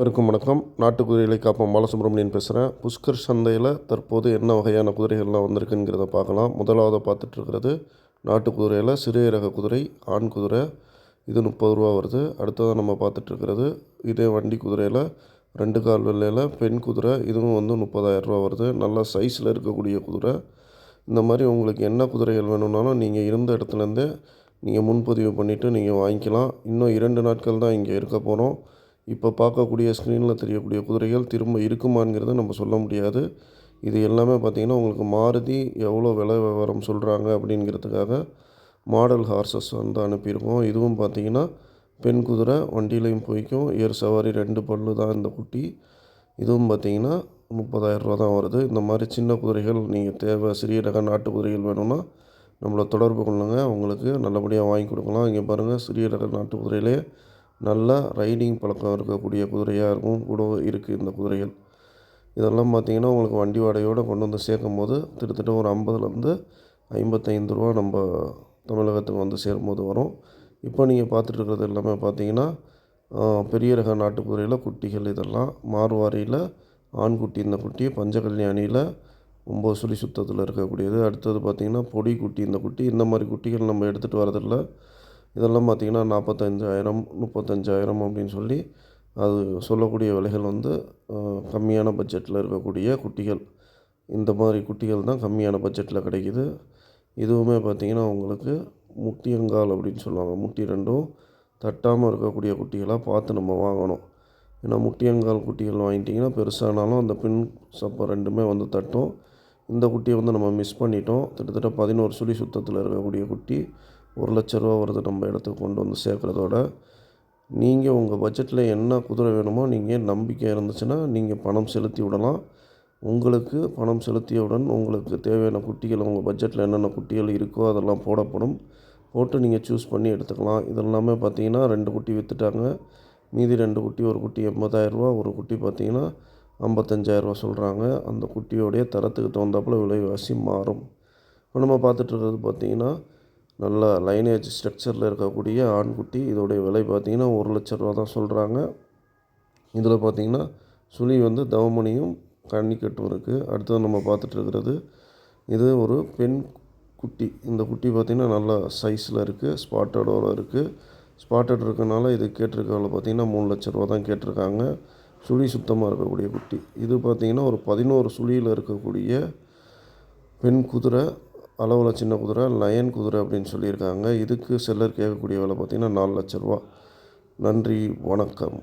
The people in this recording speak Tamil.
அனைவருக்கும் வணக்கம். நாட்டு குதிரைகளை காப்போம். பாலசுப்ரமணியன் பேசுகிறேன் புஷ்கர் சந்தையில் தற்போது என்ன வகையான குதிரைகள்லாம் வந்திருக்குங்கிறத பார்க்கலாம். முதலாவது பார்த்துட்ருக்கிறது நாட்டு குதிரையில் சிறிய ரக குதிரை ஆண் குதிரை இது முப்பது ரூபா வருது. அடுத்ததாக நம்ம பார்த்துட்ருக்கிறது இதே வண்டி குதிரையில் ரெண்டு கால் வெள்ளையில் பெண் குதிரை இதுவும் வந்து முப்பதாயிரம் ரூபா வருது. நல்ல சைஸில் இருக்கக்கூடிய குதிரை. இந்த மாதிரி உங்களுக்கு என்ன குதிரைகள் வேணும்னாலும் நீங்கள் இருந்த இடத்துலேருந்தே நீங்கள் முன்பதிவு பண்ணிவிட்டு நீங்கள் வாங்கிக்கலாம். இன்னும் இரண்டு நாட்கள் தான் இங்கே இருக்க போகிறோம் இப்போ பார்க்கக்கூடிய ஸ்க்ரீனில் தெரியக்கூடிய குதிரைகள் திரும்ப இருக்குமாங்கிறத நம்ம சொல்ல முடியாது. இது எல்லாமே பார்த்திங்கன்னா உங்களுக்கு மாருதி எவ்வளோ விலை விவரம் சொல்கிறாங்க அப்படிங்கிறதுக்காக மாடல் ஹார்சஸ் வந்து அனுப்பியிருக்கோம். இதுவும் பார்த்திங்கன்னா பெண் குதிரை வண்டியிலையும் போய்க்கும். ஏர் சவாரி ரெண்டு பல்லு தான் இந்த குட்டி. இதுவும் பார்த்திங்கன்னா முப்பதாயிரரூவா தான் வருது. இந்த மாதிரி சின்ன குதிரைகள் நீங்கள் தேவை சிறிய ரக நாட்டு குதிரைகள் வேணும்னா நம்மளை தொடர்பு கொள்ளுங்கள் உங்களுக்கு நல்லபடியாக வாங்கி கொடுக்கலாம். இங்கே பாருங்கள் சிறிய ரக நாட்டு குதிரையிலே நல்ல ரைடிங் பழக்கம் இருக்கக்கூடிய குதிரையாக இருக்கும். கூட இருக்குது இந்த குதிரைகள். இதெல்லாம் பார்த்திங்கன்னா உங்களுக்கு வண்டி வாடகையோடு கொண்டு வந்து சேர்க்கும் போது கிட்டத்தட்ட ஒரு ஐம்பதுலேருந்து ஐம்பத்தைந்து ரூபா நம்ம தமிழகத்துக்கு வந்து சேரும்போது வரும். இப்போ நீங்கள் பார்த்துட்டு இருக்கிறது எல்லாமே பார்த்தீங்கன்னா பெரிய ரக நாட்டு குதிரையில் குட்டிகள் இதெல்லாம். மார்வாரியில் ஆண்குட்டி இந்த குட்டி பஞ்சகல்யாணியில் ஒம்பது சுழி சுத்தத்தில் இருக்கக்கூடியது. அடுத்தது பார்த்திங்கன்னா பொடி குட்டி இந்த குட்டி. இந்த மாதிரி குட்டிகள் நம்ம எடுத்துகிட்டு வரதில்லை இதெல்லாம் பார்த்திங்கன்னா நாற்பத்தஞ்சாயிரம் முப்பத்தஞ்சாயிரம் அப்படின்னு சொல்லி அது சொல்லக்கூடிய விலைகள் வந்து கம்மியான பட்ஜெட்டில் இருக்கக்கூடிய குட்டிகள். இந்த மாதிரி குட்டிகள் தான் கம்மியான பட்ஜெட்டில் கிடைக்கிது. இதுவுமே பார்த்திங்கன்னா உங்களுக்கு முட்டியங்கால் அப்படின்னு சொல்லுவாங்க. முட்டி ரெண்டும் தட்டாமல் இருக்கக்கூடிய குட்டிகளாக பார்த்து நம்ம வாங்கணும். ஏன்னா முட்டியங்கால் குட்டிகள் வாங்கிட்டிங்கன்னா பெருசானாலும் அந்த பின் சப்பை ரெண்டுமே வந்து தட்டும். இந்த குட்டியை வந்து நம்ம மிஸ் பண்ணிட்டோம். கிட்டத்தட்ட பதினோரு சுழி சுத்தத்தில் இருக்கக்கூடிய குட்டி. ஒரு லட்ச ரூபா வருது நம்ம இடத்துக்கு கொண்டு வந்து சேர்க்குறதோட. நீங்கள் உங்கள் பட்ஜெட்டில் என்ன குதிரை வேணுமோ நீங்கள் நம்பிக்கை இருந்துச்சுன்னா நீங்கள் பணம் செலுத்தி விடலாம். உங்களுக்கு பணம் செலுத்தியவுடன் உங்களுக்கு தேவையான குட்டிகள் உங்கள் பட்ஜெட்டில் என்னென்ன குட்டிகள் இருக்கோ அதெல்லாம் போடப்படும். போட்டு நீங்கள் சூஸ் பண்ணி எடுத்துக்கலாம். இதெல்லாமே பார்த்தீங்கன்னா ரெண்டு குட்டி விற்றுட்டாங்க மீதி ரெண்டு குட்டி ஒரு குட்டி எண்பதாயிரரூபா ஒரு குட்டி பார்த்தீங்கன்னா ஐம்பத்தஞ்சாயிரரூபா சொல்கிறாங்க அந்த குட்டியோடைய தரத்துக்கு தகுந்தாப்பில் விலைவாசி மாறும். இப்போ நம்ம பார்த்துட்ருக்கிறது பார்த்திங்கன்னா நல்ல லைனேஜ் ஸ்ட்ரக்சரில் இருக்கக்கூடிய ஆண்குட்டி இதோடைய விலை பார்த்திங்கன்னா ஒரு லட்ச ரூபா தான் சொல்கிறாங்க இதில் பார்த்திங்கன்னா சுழி வந்து தவமணியும் கன்னிக்கட்டும் இருக்குது அடுத்தது நம்ம பார்த்துட்ருக்கிறது இது ஒரு பெண் குட்டி. இந்த குட்டி பார்த்திங்கன்னா நல்ல சைஸில் இருக்குது ஸ்பாட்டடோடு இருக்குது ஸ்பாட்டட் இருக்கனால இது கேட்டிருக்கவங்கள பார்த்திங்கன்னா மூணு லட்ச ரூபா தான் கேட்டிருக்காங்க. சுழி சுத்தமாக இருக்கக்கூடிய குட்டி. இது பார்த்திங்கன்னா ஒரு பதினோரு சுழியில் இருக்கக்கூடிய பெண் குதிரை. அளவில் சின்ன குதிரை லயன் குதிரை அப்படின்னு சொல்லியிருக்காங்க. இதுக்கு செல்லர் கேட்கக்கூடிய விலை பார்த்திங்கன்னா நாலு லட்ச ரூபா. நன்றி வணக்கம்.